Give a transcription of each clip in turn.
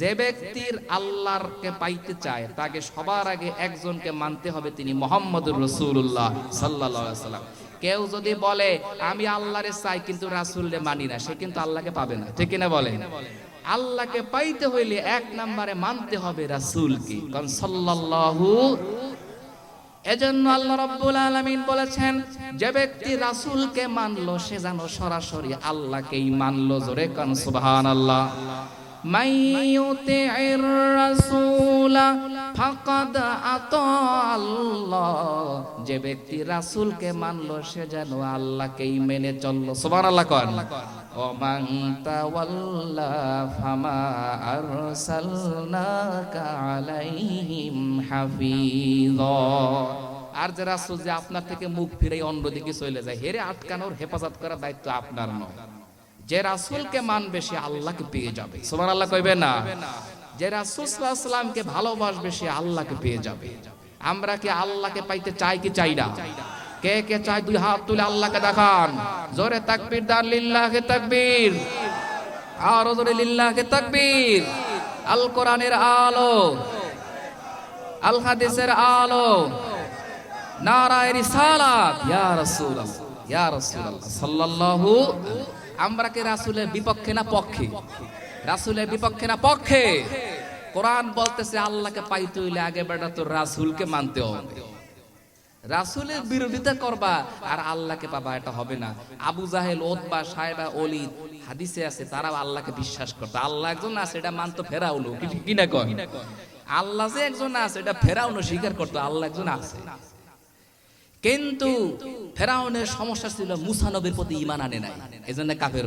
যে ব্যক্তির আল্লাহরকে পাইতে চায়, তাকে সবার আগে একজনকে মানতে হবে তিনি মোহাম্মদুর রসুল্লাহ সাল্লাহ সাল্লাম কেউ যদি বলে, আমি আল্লাহরে চাই কিন্তু রাসুলরে মানি না, সে কিন্তু আল্লাহকে পাবে না। ঠিক কিনা বলে আল্লাহকে পাইতে হইলে এক নম্বরে মানতে হবে রাসূলকে। কারণ সাল্লাল্লাহু এজন্য আল্লাহ রাব্বুল আলামিন বলেছেন, যে ব্যক্তি রাসূলকে মানলো, সে যেন সরাসরি আল্লাহকেই মানলো। জোরে কান সুবহানাল্লাহ। من يطع الرسول فقد اطاع الله যে ব্যক্তি রাসূলকে মানলো সে যেন আল্লাহকেই মেনে চললো সুবহানাল্লাহ কর ওমান তাওয়াল্লা ফামা আরসালনাকা আলাইহিম হাফিযা আর যে রাসূল যে আপনার থেকে মুখ ফিরে অন্যদিকে চলে যায় হেরে আটকানোর হেফাজত করার দায়িত্ব আপনার নয় যে রাসূলকে মানবে সে আল্লাহকে পেয়ে যাবে। সুবহানাল্লাহ কইবে না? যে রাসূল সাল্লাল্লাহু আলাইহি সাল্লামকে ভালোবাসবে সে আল্লাহকে পেয়ে যাবে। আমরা কি আল্লাহকে পাইতে চাই কি চাই না? কে কে চাই দুই হাত তুলে আল্লাহকে দেখান। জোরে তাকবীর দার লিল্লাহে তাকবীর। আর জোরে লিল্লাহে তাকবীর। আল কোরআনের আলো। আল হাদিসের আলো। নারায় রিসালাত। ইয়া রাসূলুল্লাহ ইয়া রাসূলুল্লাহ, সাল্লাল্লাহু আমরা কি রাসূলের বিপক্ষে না পক্ষে? রাসূলের বিপক্ষে না পক্ষে? কোরআন বলতেছে, আল্লাহকে পাইতে হইলে আগে বেটা তো রাসূলকে মানতে হবে। রাসূলের বিরোধিতা করবা, আর আল্লাহকে পাবা, এটা হবে না। আবু জাহেল, ওতবা সাহেবা অলি হাদিসে আছে তারাও আল্লাহকে বিশ্বাস করতো। আল্লাহ একজন আছে, এটা মানতো ফেরাউনো কি- কি কয়? আল্লাহ যে একজন আছে, এটা ফেরাউনো স্বীকার করতো, আল্লাহ একজন আছে। কিন্তু ফেরাউনের সমস্যা ছিল মুসা নবীর প্রতি ইমান আনে নাই। এজন্য কাফের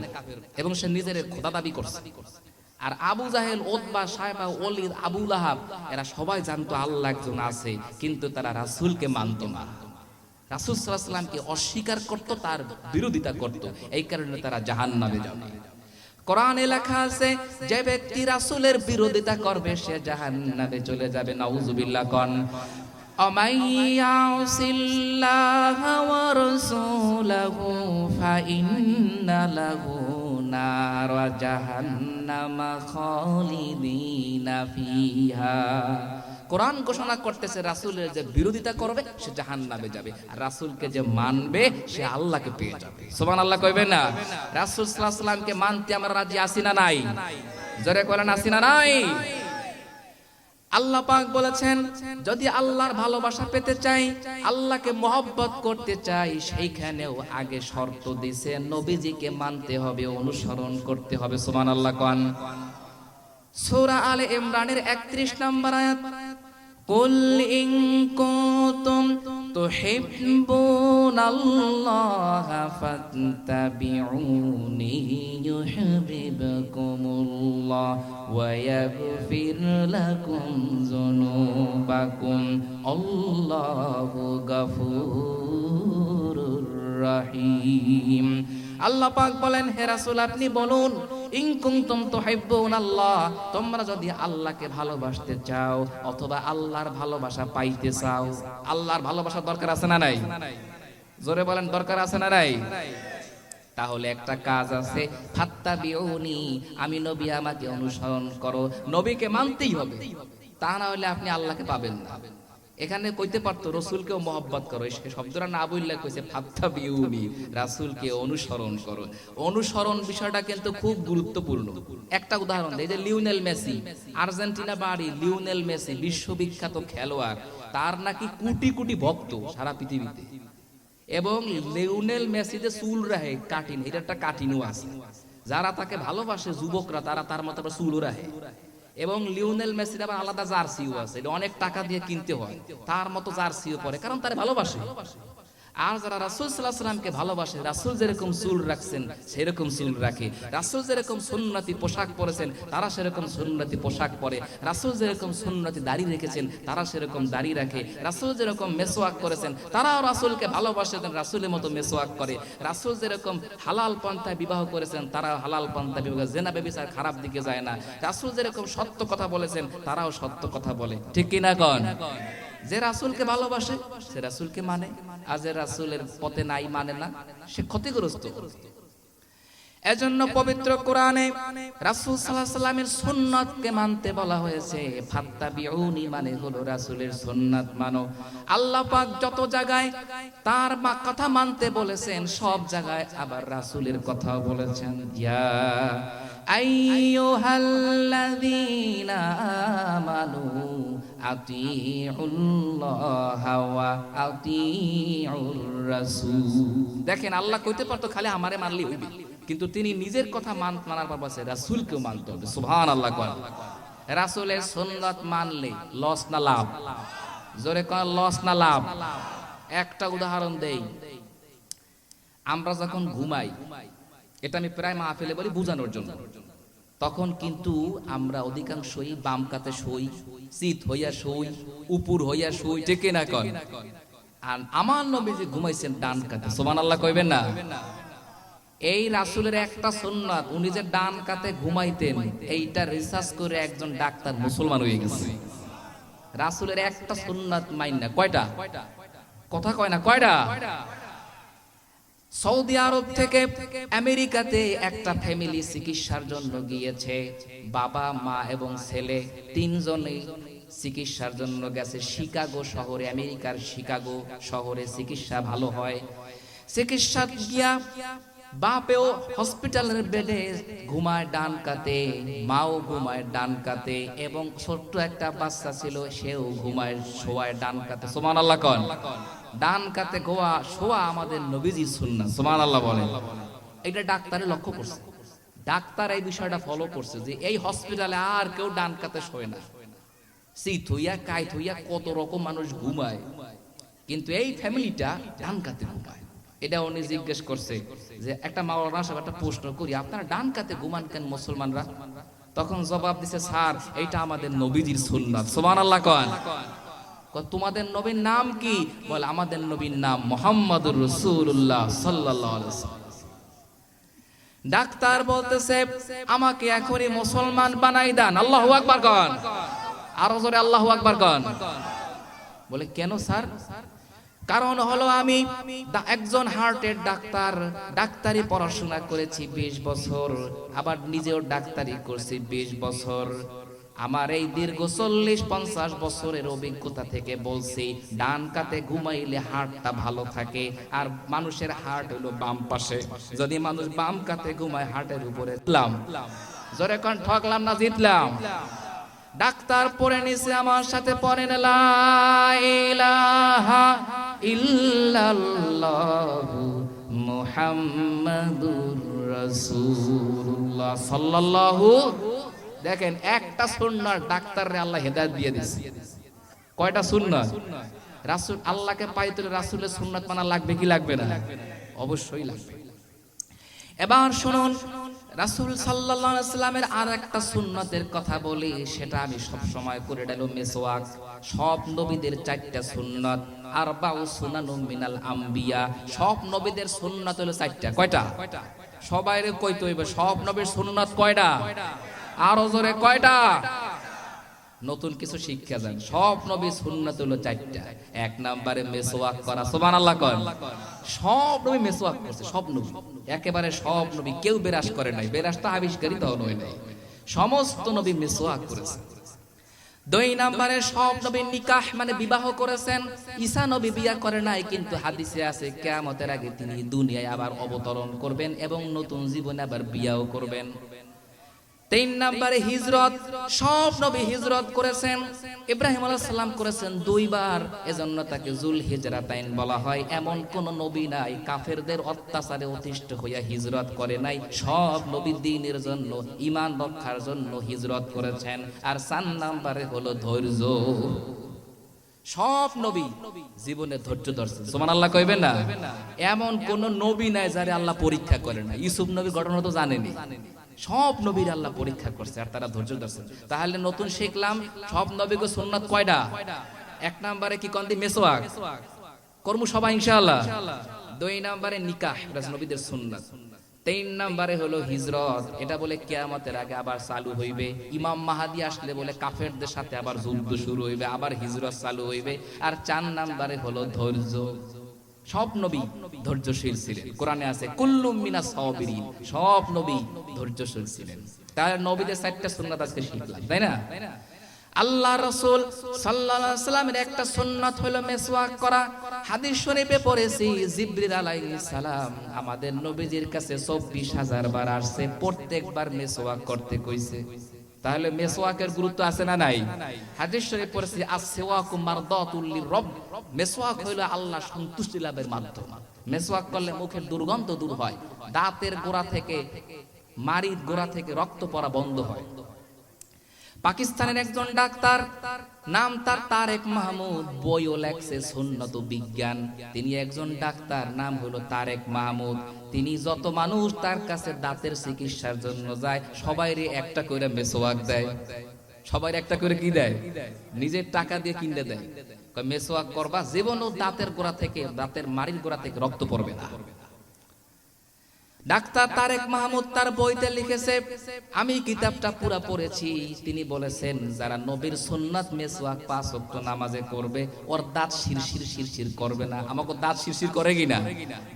এবং সে নিজের খোদা দাবি করছে। আর আবু জাহেল, ওতবা, সাহেবা, ওলিদ, আবু লাহাব, এরা সবাই জানতো আল্লাহ একজন আছে, কিন্তু তারা রাসূলকে মানতো না। রাসূল সাল্লামকে অস্বীকার করত, তার বিরোধিতা করত। এই কারণে তারা জাহান্নামে যাবে। কোরআনে লেখা আছে, যে ব্যক্তি রাসূলের বিরোধিতা করবে, সে জাহান্নামে চলে যাবে। নাউজুবিল্লাহ কন। ومن يعص الله ورسوله فإن له نار جهنم خالدين فيها কোরআন ঘোষণা করতেছে রাসূলের যে বিরোধিতা করবে সে জাহান্নামে যাবে আর রাসূলকে যে মানবে সে আল্লাহকে পেয়ে যাবে সুবহানাল্লাহ কইবে না রাসূল সাল্লাল্লাহু আলাইহি সাল্লামকে মানতে আমরা রাজি আছি না নাই জোরে করেন আছি না নাই আল্লাহ পাক বলেছেন, যদি আল্লাহর ভালোবাসা পেতে চাই, আল্লাহকে মহব্বত করতে চাই, সেইখানেও আগে শর্ত দিছে, নবীজিকে মানতে হবে, অনুসরণ করতে হবে। সুমান আল্লাহ কান। সূরা আলে ইমরানের 31 নম্বর আয়াত। قل إن كنتم تحبون الله فاتبعوني يحببكم الله ويغفر لكم ذنوبكم الله غفور রহিম আল্লাহ পাক বলেন হে রাসূল আপনি বলুন ইন কুনতুম তুহিব্বুন আল্লাহ তোমরা যদি আল্লাহকে ভালোবাসতে চাও, অথবা আল্লাহর ভালোবাসা পাইতে চাও, আল্লাহর ভালোবাসা দরকার আছে না নাই? জোরে বলেন, দরকার আছে না নাই? তাহলে একটা কাজ আছে ফাত্তা বিউনি আমি নবী আমাকে অনুসরণ করো, নবীকে মানতেই হবে। তা না হলে আপনি আল্লাহকে পাবেন না। এখানে কইতে পারতো, রসুলকেও মহব্বত করো। শব্দটা না বললে কইছে ফাত্তা বিউনি রাসূলকে অনুসরণ করো। অনুসরণ বিষয়টা কিন্তু খুব গুরুত্বপূর্ণ। একটা উদাহরণ এই যে লিওনেল মেসি, আর্জেন্টিনা বাড়ি লিওনেল মেসি, বিশ্ববিখ্যাত খেলোয়াড়, তার নাকি কোটি কোটি ভক্ত সারা পৃথিবীতে। এবং লিওনেল মেসি যে চুল রাহে কাটিন এটা একটা কাটিনও আছে। যারা তাকে ভালোবাসে, যুবকরা, তারা তার মতো চুলও রাহে এবং লিওনেল মেসির আবার আলাদা জার্সিও আছে। এটা অনেক টাকা দিয়ে কিনতে হয়। তার মতো জার্সিও পরে, কারণ তারা ভালোবাসে। আর যারা রাসুল সাল্লাহ সাল্লামকে ভালোবাসে, রাসুল যেরকম চুল রাখছেন, সেরকম চুল রাখে। রাসুল যেরকম সুন্নতি পোশাক পরেছেন, তারা সেরকম সুন্নতি পোশাক পরে। রাসুল যেরকম সুন্নতি দাড়ি রেখেছেন, তারা সেরকম দাড়ি রাখে। রাসুল যেরকম মেসোয়াক করেছেন, তারাও রাসুলকে ভালোবাসেন রাসুলের মতো মেসোয়াক করে। রাসুল যেরকম হালাল পন্থায় বিবাহ করেছেন তারা হালাল পন্থায় বিবাহ জেনা বেবিচার খারাপ দিকে যায় না। রাসুল যেরকম সত্য কথা বলেছেন, তারাও সত্য কথা বলে। ঠিক কিনা কন? যে রাসুলকে ভালোবাসে, সে রাসুলকে মানে। আর যে রাসুলের পথে নাই মানে না, সে ক্ষতিগ্রস্ত। এজন্য পবিত্র কোরআনে মানতে বলা হয়েছে মানে হলো মানো। আল্লাহ পাক যত জায়গায় তার মা, কথা মানতে বলেছেন, সব জায়গায় আবার রাসূলের কথাও বলেছেন। ইয়া আইয়ুহাল্লাযীনা আমানু দেখেন, আল্লাহ কইতে পারতো খালি আমারে মানলি হইবে। কিন্তু তিনি নিজের কথা মান, মানার পর বলছে রাসূলকেও মানতে হবে। সুবহানাল্লাহ কয়। রাসূলের সুন্নাত মানলে লস না লাভ? জোরে কয় লস না লাভ? একটা উদাহরণ দেই। আমরা যখন ঘুমাই, এটা আমি প্রায় মাহফিলে বলি বোঝানোর জন্য। তখন কিন্তু আমরা অধিকাংশই বাম কাতে সই শীত হইয়া সই উপর হইয়া সই ঠিক না কয় আর আমার নবী যে ঘুমাইছেন ডান কাতে সোমান আল্লাহ কইবেন না? এই রাসূলের একটা সুন্নাত, উনি যে ডান কাতে ঘুমাইতেন, এইটা রিসার্চ করে একজন ডাক্তার মুসলমান হয়ে গেছে। রাসুলের একটা সুন্নাত মাইন না, কয়টা? কথা কয় না, কয়টা? সৌদি আরব থেকে আমেরিকাতে একটা ফ্যামিলি চিকিৎসার জন্য গিয়েছে। বাবা, মা এবং ছেলে তিনজনেই চিকিৎসার জন্য গেছে। শিকাগো শহরে, আমেরিকার শিকাগো শহরে চিকিৎসা ভালো হয়। চিকিৎসা গিয়া বাপেও হসপিটালের বেডে ঘুমায় ডান কাতে, মাও ঘুমায় ডান কাতে এবং ছোট্ট একটা বাচ্চা ছিল, সেও ঘুমায়, শোয়ায় ডান কাতে। সোমান আল্লাহ কন। ডান কাতে গোয়া শোয়া আমাদের নবীজি সুন্না সোমান আল্লাহ বলে। এটা ডাক্তারে লক্ষ্য করছে। ডাক্তার এই বিষয়টা ফলো করছে যে এই হসপিটালে আর কেউ ডান কাতে শোয় না। শীত হইয়া হইয়া কত রকম মানুষ ঘুমায়। কিন্তু এই ফ্যামিলিটা ডান কাতে ঘুমায়। এটা উনি জিজ্ঞেস করছে যে একটা মাওলানা সাহেব একটা প্রশ্ন করি আপনারা ডান কাতে ঘুমান কেন মুসলমানরা? তখন জবাব দিছে স্যার এইটা আমাদের নবীজির সুন্নাত সুবহানাল্লাহ কয়, তোমাদের নবীর নাম কি? বলে, আমাদের নবীর নাম মোহাম্মদুর রসুল্লাহ ওয়াসাল্লাম। ডাক্তার বলতেছে, আমাকে এখনই মুসলমান বানাই দেন। আল্লাহু আকবার কন। আরও জোরে আল্লাহু আকবার কন। বলে, কেন স্যার? কারণ হলো আমি একজন হার্টের ডাক্তার, ডাক্তারি পড়াশোনা করেছি ২০ বছর, আবার নিজেও ডাক্তারি করছি ২০ বছর। আমার এই দীর্ঘ চল্লিশ পঞ্চাশ বছরের অভিজ্ঞতা থেকে বলছি, ডান কাতে ঘুমাইলে হার্টটা ভালো থাকে, আর মানুষের হার্ট হলো বাম পাশে। যদি মানুষ বাম কাতে ঘুমায় হার্টের উপরে জোরে কন, ঠকলাম না, জিতলাম। ডাক্তার পড়ে নিছে, আমার সাথে পরে ইল্লাল্লাহু মুহাম্মাদুর সাল্লাল্লাহু দেখেন, একটা সুন্নাহ ডাক্তাররে আল্লাহ হেদায়েত দিয়ে দিয়েছে কয়টা সুন্নাত? রাসূল আল্লাহকে পাইতে রাসূলের সুন্নাত মানা লাগবে কি লাগবে না? অবশ্যই লাগবে। এবার শুনুন, রাসূল সাল্লামের আর একটা সুন্নতের কথা বলি, সেটা আমি সব সময় করে ডালো মেসওয়াক। সব নবীদের চারটা সুন্নত আর বাউ সুনানু মিনাল আম্বিয়া। সব নবীদের সুন্নত হলো চারটা। কয়টা? সবাইরে কইতে হইবে, সব নবীর সুন্নত কয়টা? আরও জোরে কয়টা? নতুন কিছু শিক্ষা যান সব নবী সুন্নাত হলো চারটা। এক নম্বরে মেসওয়াক করা, সুবহানাল্লাহ কর সব নবী মেসওয়াক করছে, সব নবী। একেবারে সব নবী, কেউ বেরাস করে নাই। বেরাস তো আবিষ্কারিত নয় নাই সমস্ত নবী মেসওয়াক করেছে। দুই নম্বরে সব নবী নিকাহ মানে বিবাহ করেছেন। ঈসা নবী বিয়া করে নাই, কিন্তু হাদিসে আছে, কিয়ামতের আগে তিনি দুনিয়ায় আবার অবতরণ করবেন এবং নতুন জীবনে আবার বিয়াও করবেন। তিন নম্বরে হিজরত, সব নবী হিজরত করেছেন, ইব্রাহিম সালাম করেছেন দুইবার। এজন্য তাকে জুল হিজরাতাইন বলা হয়। এমন কোন নবী নাই, কাফেরদের অত্যাচারে অতিষ্ঠ হইয়া হিজরত করে নাই। সব নবী দ্বীনের জন্য, ঈমান রক্ষার জন্য হিজরত করেছেন। আর চার নাম্বারে হলো ধৈর্য। সব নবী জীবনে ধৈর্য ধরছেন। সুমান আল্লাহ কইবেন না? এমন কোন নবী নাই যারে আল্লাহ পরীক্ষা করে না ইউসুফ নবী ঘটনা তো জানেনি সব নবীর আল্লাহ পরীক্ষা করছে আর তারা ধৈর্য ধরছে। তাহলে নতুন শিখলাম, সব নবীকে সুন্নাত কয়টা এক নম্বরে কি কন্দি মেসোয়াক। কর্ম সবাই, ইনশাআল্লাহ। দুই নম্বরে নিকাহ নবীদের সুন্নাত। তিন নম্বরে হলো হিজরত, এটা বলে কেয়ামতের আগে আবার চালু হইবে। ইমাম মাহাদি আসলে বলে কাফেরদের সাথে আবার যুদ্ধ শুরু হইবে, আবার হিজরত চালু হইবে। আর চার নাম্বারে হলো ধৈর্য। সব নবী ধৈর্যশীল ছিলেন। কোরআনে আছে, কুল্লুম মিনা সাবিরিন সব নবী ধৈর্যশীল ছিলেন। তার নবীদের চারটা সুন্নাত আজকে শিখলাম, তাই না? আল্লাহ রসুল সাল্লাল্লাহু সাল্লামের একটা সুন্নাত হলো মেসওয়াক করা। হাদিস শরীফে পড়েছি, জিবরিল আলাইহিস সালাম আমাদের নবীজির কাছে চব্বিশ হাজার বার আসছে, প্রত্যেকবার মেসওয়াক করতে কইছে। তাহলে মেসওয়াকের গুরুত্ব আছে না নাই? হাদিস শরীফ পড়েছি আসওয়াকু মারদাতুল লিরব। মেসওয়াক হলো আল্লাহ সন্তুষ্টি লাভের মাধ্যম। মেসওয়াক করলে মুখের দুর্গন্ধ দূর হয়, দাঁতের গোড়া থেকে মারির গোড়া থেকে রক্ত পড়া বন্ধ হয়। পাকিস্তানের একজন ডাক্তার নাম তার তারেক মাহমুদ, বইও লেখছে সুন্নত বিজ্ঞান। তিনি একজন ডাক্তার, নাম হলো তারেক মাহমুদ। তিনি যত মানুষ তার কাছে দাঁতের চিকিৎসার জন্য যায়, সবাইরে একটা করে মেসোয়াক দেয়। সবাই একটা করে কি দেয়? নিজের টাকা দিয়ে কিনে দেয়। মেসোয়াক করবা, জীবনও দাঁতের গোড়া থেকে, দাঁতের মারির গোড়া থেকে রক্ত পড়বে না। ডাক্তার তারেক মাহমুদ তার বইতে লিখেছে, আমি কিতাবটা পুরা পড়েছি। তিনি বলেছেন, যারা নবীর সুন্নাত মেসওয়াক পাঁচ ওয়াক্ত নামাজে করবে, ওর দাঁত শিরশির শিরশির করবে না। আমাকে দাঁত শিরশির করে কি না?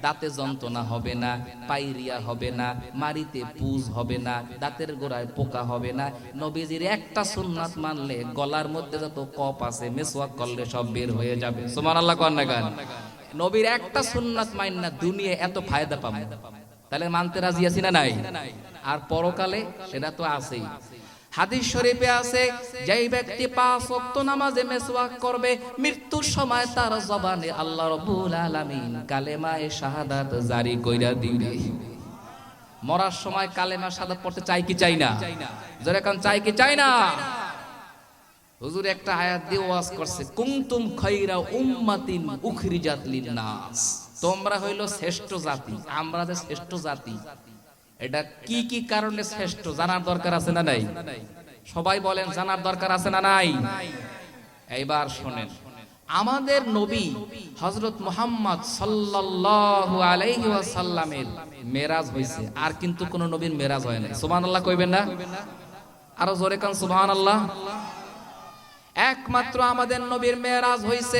দাঁতে যন্ত্রণা হবে না পাইরিয়া হবে না মারিতে পুজ হবে না, দাঁতের গোড়ায় পোকা হবে না। নবীজির একটা সুন্নাত মানলে গলার মধ্যে যত কপ আছে, মেসওয়াক করলে সব বের হয়ে যাবে। সুবহানাল্লাহ কন্যা গান নবীর একটা সুন্নাত মাইন না দুনিয়া এত ফায়দা পাবো। তাহলে মানতে রাজি আছি না নাই? আর পরকালে সেটা তো আছেই। হাদিস শরীফে আছে, যেই ব্যক্তি পাঁচ ওয়াক্ত নামাজে মেসওয়াক করবে, মৃত্যুর সময় তার জবানে আল্লাহ রাব্বুল আলামিন কালেমায়ে শাহাদাত জারি কইরা দিবে। মরার সময় কালেমা শাহাদাত পড়তে চাই কি চাই না? জোরে কান, চাই কি চাই না? হুজুর একটা আয়াত দিয়ে ওয়াজ করছে, কুনতুম খাইরা উম্মাতিন উখরিজাত লিন-নাস। তোমরা হইল শ্রেষ্ঠ জাতি, আমরা যে শ্রেষ্ঠ জাতি। এটা কি কি কারণে শ্রেষ্ঠ, জানার দরকার আছে না নাই? সবাই বলেন, জানার দরকার আছে না নাই? এইবার শোনেন। আমাদের নবী হজরত মুহাম্মদ সাল্লাল্লাহু আলাইহি ওয়াসাল্লামের মেরাজ হইছে, আর কিন্তু কোন নবীর মেরাজ হয় না সুবহানাল্লাহ কইবেন না? আরও জোরে কান, সুবহানাল্লাহ। একমাত্র আমাদের নবীর মেরাজ হইছে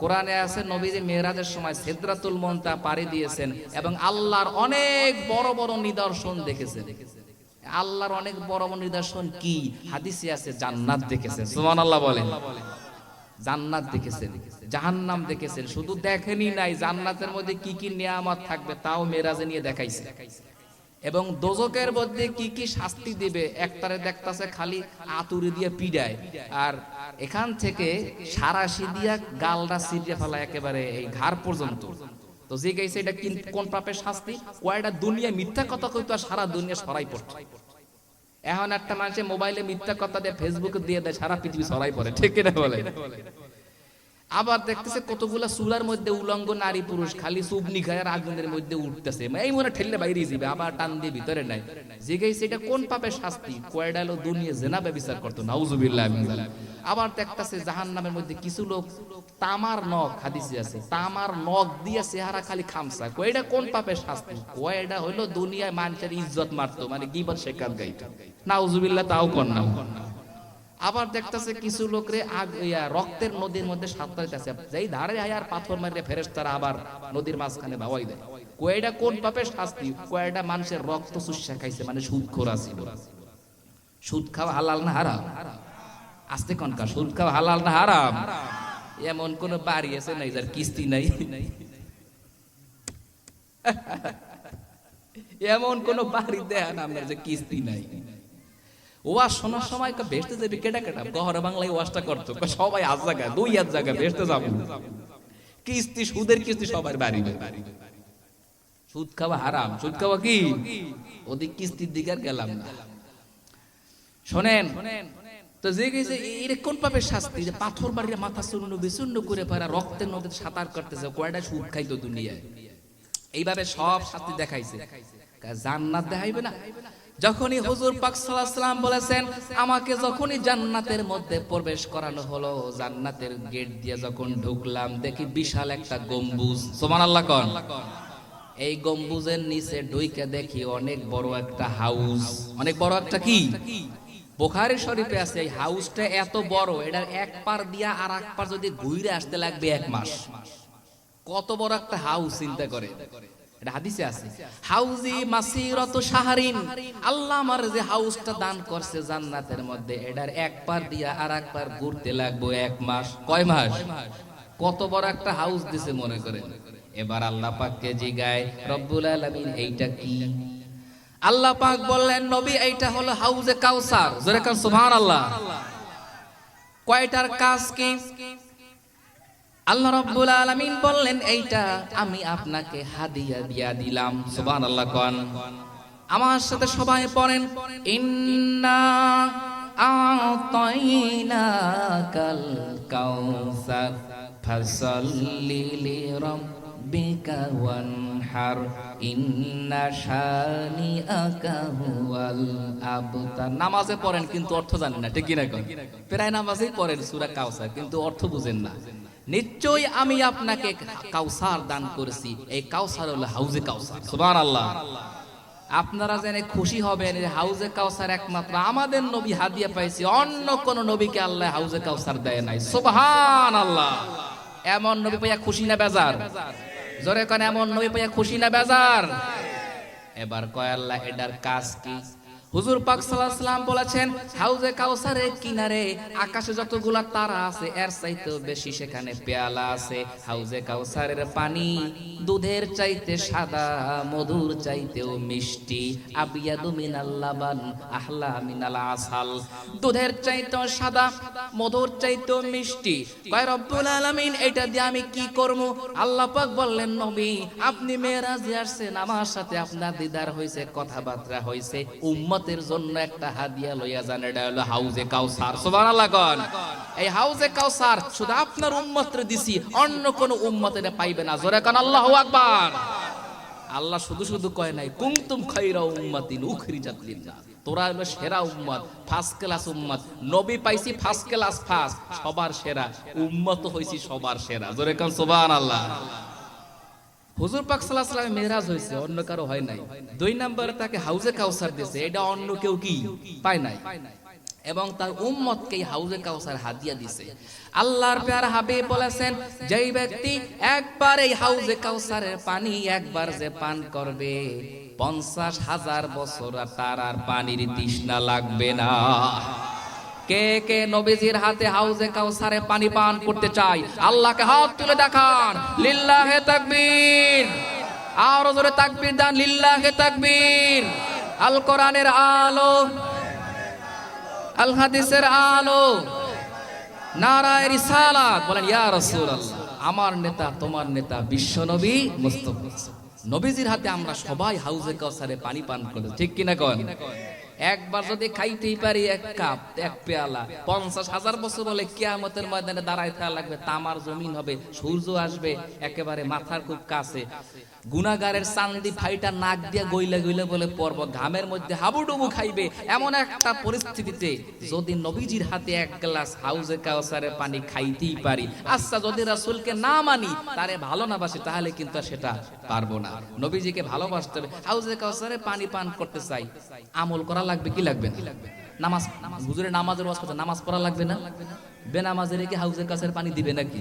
কোরআনে আছে, নবীজি মেরাজের সময় সিদরাতুল মুনতা পাড়ি দিয়েছেন এবং আল্লাহর অনেক বড় বড় নিদর্শন দেখেছেন। আল্লাহর অনেক বড় বড় নিদর্শন কি? হাদিসে আছে, জান্নাত দেখেছেন। সুবহানাল্লাহ বলেন। জান্নাত দেখেছেন, জাহান্নাম দেখেছেন। শুধু দেখেনি নাই, জান্নাতের মধ্যে কি কি নিয়ামত থাকবে তাও মেরাজে নিয়ে দেখাইছে। এবং দোজকের মধ্যে কি কি শাস্তি দিবে একটারে দেখতাছে খালি আতুরি দিয়ে পিডায়। আর এখান থেকে সারাশি দিয়া গালটা সিরিয়ে ফেলা একেবারে এই ঘাড় পর্যন্ত। তো যে গেছে এটা কিন- কোন পাপের শাস্তি? ওয়াইটা দুনিয়া মিথ্যা কথা কইতো সারা দুনিয়া সরাই পড়ছে। এখন একটা মানুষের মোবাইলে মিথ্যা কথা দিয়ে ফেসবুকে দিয়ে দেয়, সারা পৃথিবী সরাই পড়ে, ঠিক কিনা বলে? আবার দেখতেছে কতগুলা চুলার মধ্যে উলঙ্গ নারী পুরুষ, খালি সুবনি খায় আর আগুনের মধ্যে উঠতেছে। এই মনে ঠেললে বাইরে যাবে আবার টান দিয়ে ভিতরে নাই। জিগাই সেটা কোন পাপের শাস্তি? কয়ডা হলো দুনিয়া জেনাবে বিচার করতো? নাউজুবিল্লাহ আবার দেখতেছে জাহান্নামের মধ্যে কিছু লোক তামার নখ, হাদিসে আছে, তামার নখ দিয়ে চেহারা খালি খামসা। কয়টা কোন পাপের শাস্তি? কয়টা হলো দুনিয়ায় মানুষের ইজ্জত মারতো। মানে গিবত শেখাত গাইটা নাউজুবিল্লাহ, তাও না। আবার দেখতেছে কিছু লোকরে আগ রক্তের নদীর মধ্যে সাঁতরাইতেছে যেই ধারে আয়ার পাথর মারিয়ে ফেরেশতারা আবার নদীর মাঝখানে ভাবাই দেয়। কয়টা কোন পাপের শাস্তি? কয়টা মানুষের রক্ত চুষা খাইছে মানে সুদ খোরা ছিল সুদ খাওয়া হালাল না হারাম? আস্তে কনকা সুদ খাওয়া হালাল না হারাম? এমন কোন বাড়ি আছে নাই যার কিস্তি নাই? এমন কোন বাড়ি দেয় না আপনার যে কিস্তি নাই। ওয়াজ শোনার সময় বেসতে যাবে কেটা কেটা গহরে বাংলায় ওয়াজটা করতো। সবাই আজ জায়গা দুই আজ জায়গা বেসতে যাব। কিস্তি, সুদের কিস্তি সবার বাড়ি। সুদ খাওয়া হারাম। সুদ খাওয়া কি? ওদিক কিস্তির দিকে আর গেলাম না। শোনেন, তো যে গেছে, এর কোন পাপের শাস্তি? যে পাথর বাড়ির মাথা চূর্ণ, বিচূর্ণ করে পারা রক্তের নদীতে সাঁতার করতেছে কয়টা সুদ খাইতো দুনিয়ায়? এইভাবে সব শাস্তি দেখাইছে। জান্নাত দেখাইবে না? যখনই হুজুর পাক সাল্লাম বলেছেন, আমাকে যখনই জান্নাতের মধ্যে প্রবেশ করানো হলো, জান্নাতের গেট দিয়ে যখন ঢুকলাম, দেখি বিশাল একটা গম্বুজ। সুবহানাল্লাহ কোন। এই গম্বুজের নিচে ঢুইকে দেখি অনেক বড় একটা হাউস। অনেক বড় একটা কি? বোখারি শরীফে আছে, এই হাউসটা এত বড়, এটার এক পার দিয়া আর এক পার যদি ঘুরে আসতে লাগবে এক মাস। কত বড় একটা হাউস চিন্তা করে। হাদিসে আছে। হাউজি মাসিরত সাহারিন আল্লাহ আমার যে হাউসটা দান করছে জান্নাতের মধ্যে, এটার এক পার দিয়া আর এক পার ঘুরতে লাগবে এক মাস। কয় মাস? কত বড় একটা হাউস দিছে মনে করেন। এবার আল্লাহ পাককে জিগায়, রব্বুল আলামিন, এইটা কি? আল্লাহ পাক বললেন, নবী, এইটা হলো হাউজে কাউসার। জোরে কান, সুবহানাল্লাহ। কয়টার কাজ কি? আল্লাহ রাব্বুল আলামিন বললেন, এইটা আমি আপনাকে হাদিয়া দিয়া দিলাম। সুবহানাল্লাহ কোন। আমার সাথে সবাই পড়েন, ইন্না আতাইনাকাল কাউসার ফাসাল্লি লিরাব্বিকা ওয়ানহার, ইন্না শানিআকা হুয়াল আবতার। নামাজে পড়েন, কিন্তু অর্থ জানেন না, ঠিক কি না কোন? প্রায় নামাজেই পড়েন সূরা কাউসার কিন্তু অর্থ বুঝেন না। নিশ্চয়ই আমি আপনাকে কাউসার দান করেছি। এই কাউসার হলো হাউজে কাউসার। সুবহানাল্লাহ। আপনারা জেনে খুশি হবেন হাউজে কাউসার একমাত্র আমাদের নবী হাদিয়া পাইছি। অন্য কোন নবীকে আল্লাহ হাউজে কাউসার দেয় নাই। সুবহান আল্লাহ এমন নবী পাইয়া খুশি না বেজার? জোরে কোন, এমন নবী পাইয়া খুশি না বেজার? এবার কয় আল্লাহ, এটার কাজ কি? হুজুর পাক সাল্লাম বলেছেন, হাউজে কাউসারের কিনারে আকাশে যতগুলা তারা আছে, এর চাইতেও বেশি সেখানে পেয়ালা আছে। হাউজে কাউসারের পানি দুধের চাইতে সাদা, মধুর চাইতেও মিষ্টি। আবিয়াদু মিনাল লাবান, আহলা মিনাল আসাল। দুধের চাইতেও সাদা, মধুর চাইতেও মিষ্টি। কয় রব্বুল আলামিন এটা দিয়ে আমি কি করব? আল্লাহ পাক বললেন, নবী, আপনি মেরাজে আসছেন, আমার সাথে আপনার দিদার হইছে, কথাবার্তা হইছে উম্মতের জন্য একটা হাদিয়া লইয়া যান, এটা হলো হাউজে কাউসার। সুবহানাল্লাহ কোন। এই হাউজে কাউসার, শুধু আপনার উম্মতরে দিছি, অন্য কোন উম্মতের পাইবে না। জোরে কোন, আল্লাহু আকবার। আল্লাহ শুধু শুধু কয় নাই কুমতুম খাইরা উম্মাতিন উখরিজাত লিন্নাস তোরা হলো সেরা উম্মত ফার্স্ট ক্লাস উম্মত। নবী পাইছি ফার্স্ট ক্লাস ফার্স্ট সবার সেরা, উম্মত হইছি সবার সেরা। জোরে কোন, সুবহানাল্লাহ। হুজুর পাক সাল্লাল্লাহু আলাইহি ওয়াসাল্লাম মেরাজ হয়েছে, অন্য কারও হয় নাই। দুই নম্বরে তাকে হাউজে কাউসার দিয়েছে, এটা অন্য কেউ কি? পায় নাই। এবং তার উম্মতকে হাউজে কাউসার হাদিয়া দিছে আল্লাহর প্যার হাবিব বলেছেন, যেই ব্যক্তি একবার এই হাউজে কাউসারের পানি একবার যে পান করবে, পঞ্চাশ হাজার বছর তার আর পানির তৃষ্ণা লাগবে না। কে কে নবীজির হাতে হাউজে কাউসারে পানি পান করতে চাই আল্লাহকে হাত তুলে দেখান। লিল্লাহে তাকবীর। আর জোরে তাকবীর দান, লিল্লাহে তাকবীর। আল কোরআনের আলো। আল হাদিসের আলো। নারায় রিসালাত। বলেন, ইয়া রাসূলুল্লাহ, আমার নেতা, তোমার নেতা বিশ্ব নবী মুস্তাফা। নবীজির হাতে আমরা সবাই হাউজে কাউসারে পানি পান করি ঠিক কিনা কন? একবার যদি খাইতেই পারি এক কাপ, এক পেয়ালা, পঞ্চাশ হাজার বছর বলে কেয়ামতের ময়দানে থাকা লাগবে, তামার জমিন হবে, সূর্য আসবে, একেবারে মাথার খুব কাছে। গুনাগারের চান্দি ফাইটা নাক দিয়ে গইলে গইলে বলে পর্ব, ঘামের মধ্যে হাবুডুবু খাইবে। এমন একটা পরিস্থিতিতে যদি নবীজির হাতে এক গ্লাস হাউজে কাউসারের পানি খাইতেই পারি আচ্ছা যদি রাসূলকে না মানি, তারে ভালো না বাসি, তাহলে কিন্তু সেটা পারব না। নবীজিকে ভালোবাসতে হবে। হাউজে কাউসারে পানি পান করতে চাই। আমল করা লাগবে কি লাগবে না? নামাজ হুজুরে নামাজের ওয়াজ করতে নামাজ পড়া লাগবে না? বেনামাজে রেখে হাউজের কাছের পানি দিবে নাকি?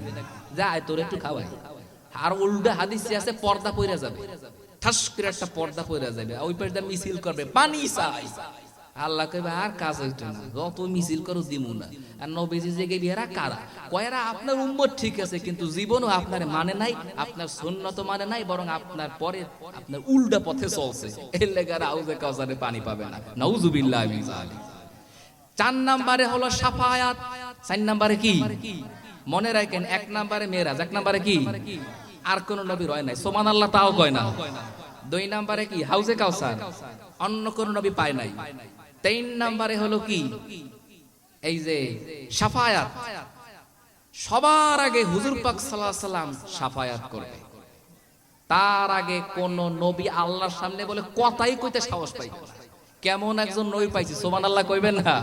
যায় তোর একটু খাওয়াই। আর উল্টা হাদিসে আছে, পর্দা পইরা যাবে। ঠাস করে একটা পর্দা পইরা যাবে। ওই পাশে মিছিল করবে। পানি চাই। আল্লাহ কইবে, আর কাজ হইতো না। যত মিছিল করো, দিমু না। আর নবীজি যে গেবি কারা? কয়রা আপনার উম্মত ঠিক আছে, কিন্তু জীবনও আপনার মানে নাই, আপনার সুন্নত মানে নাই, বরং আপনার পরে আপনার উল্টা পথে চলছে। এর লেগে আউজে কাউসারে পানি পাবে না। নাউজুবিল্লাহ চার নাম্বারে হলো সাফায়াত, চার নাম্বারে কি? মনে রাখেন, এক নাম্বারে মেয়েরাজ, এক নাম্বারে কি? আর কোন নবী রয় নাই। সোমান আল্লাহ তাও কয় না। দুই নাম্বারে কি? হাউজে কাউসার। অন্য কোন নবী পায় নাই। তিন নাম্বারে হলো কি? এই যে সাফায়াত। সবার আগে হুজুর পাক সাল্লাহ সাল্লাম সাফায়াত করবে তার আগে কোন নবী আল্লাহর সামনে বলে কথাই কইতে সাহস পাই কেমন একজন নবী পাইছি সোমান আল্লাহ কইবেন না?